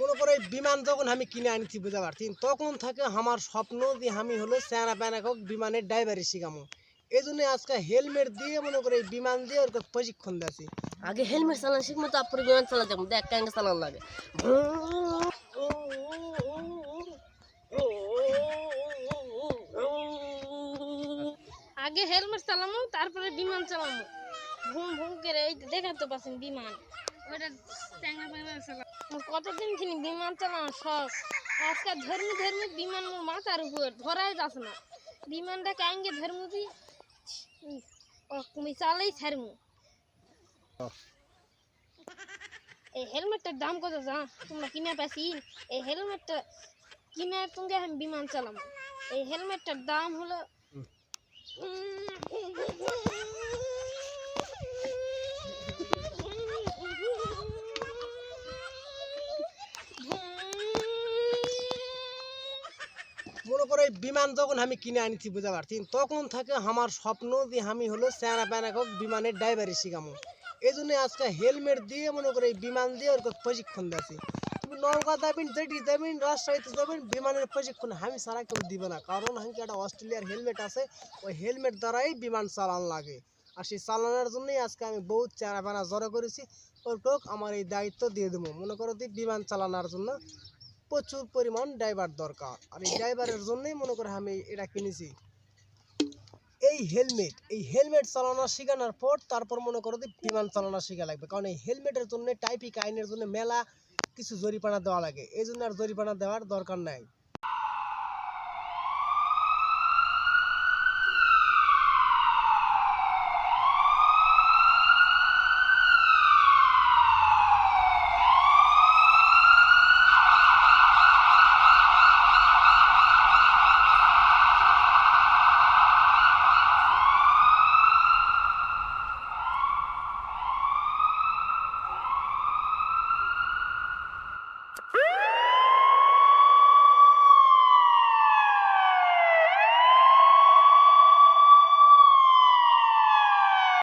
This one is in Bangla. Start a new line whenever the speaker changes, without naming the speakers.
মনে করে এই বিমান যখন আমি কিনে আনছি বুঝতে পারছি? তখন থেকে আমার স্বপ্ন যে আমি হলো স্যানা প্যানা হোক বিমানের ড্রাইভারে শিখামো। এই জন্য আজকে হেলমেট দিয়ে মনে করে এই বিমান দিয়ে ওর প্রশিক্ষণ দিয়েছি।
আগে হেলমেট চালানো শিখব তারপরে বিমান চালা যাব। দেখ কেন চালান লাগে।
আগে হেলমেট চালামো তারপরে বিমান চালামো। ভুম ভুম করে এই দেখা তো পাচ্ছেন বিমান। কতদিন থেকে বিমান চালানো শখ। আজকাল ধর্মি ধর্মি বিমান মোর মাথার উপর ধরাই যাচ্ছে না। বিমানটা কাঙ্গে ধর্ম দি তুমি চালাই ছাড়মু এই হেলমেটটার দাম কত যা? তোমরা কিনে পাছি এই হেলমেটটা কিনে তুমি আমি বিমান চালামো। এই হেলমেটটার দাম হলো
মনে করে বিমান যখন আমি কিনে আনছি, বুঝতে পারছি? তখন থাকে আমার স্বপ্ন যে আমি হলো স্যানা প্যানা হোক, বিমানের ড্রাইভারে শিখামো। এই জন্য আজকে হেলমেট দিয়ে মনে করে বিমান দিয়ে ওর প্রশিক্ষণ দিয়েছি। তুমি নৌকা যাবেন যেটি যাবেন, রাজশাহীতে যাবেন, বিমানের প্রশিক্ষণ আমি ছাড়া কেউ দিবে না। কারণ আমি একটা অস্ট্রেলিয়ার হেলমেট আছে, ওই হেলমেট দ্বারাই বিমান চালান লাগে। আর সেই চালানোর জন্যই আজকে আমি বহুত চেহারা প্যানা জড়ো করেছি। ওটুক আমার এই দায়িত্ব দিয়ে দেবো। মনে করো বিমান চালানোর জন্য প্রচুর পরিমাণ ড্রাইভার দরকার। আর এই ড্রাইভারের জন্যই মনে করে আমি এটা কিনেছি। এই হেলমেট এই হেলমেট চালানো শেখানোর পর তারপর মনে করো যে বিমান চালানো শেখা লাগবে। কারণ এই হেলমেটের জন্য টাইপিক আইনের জন্য মেলা কিছু জরিপানা দেওয়া লাগে। এই জন্য আর জরিপানা দেওয়ার দরকার নাই। Woo!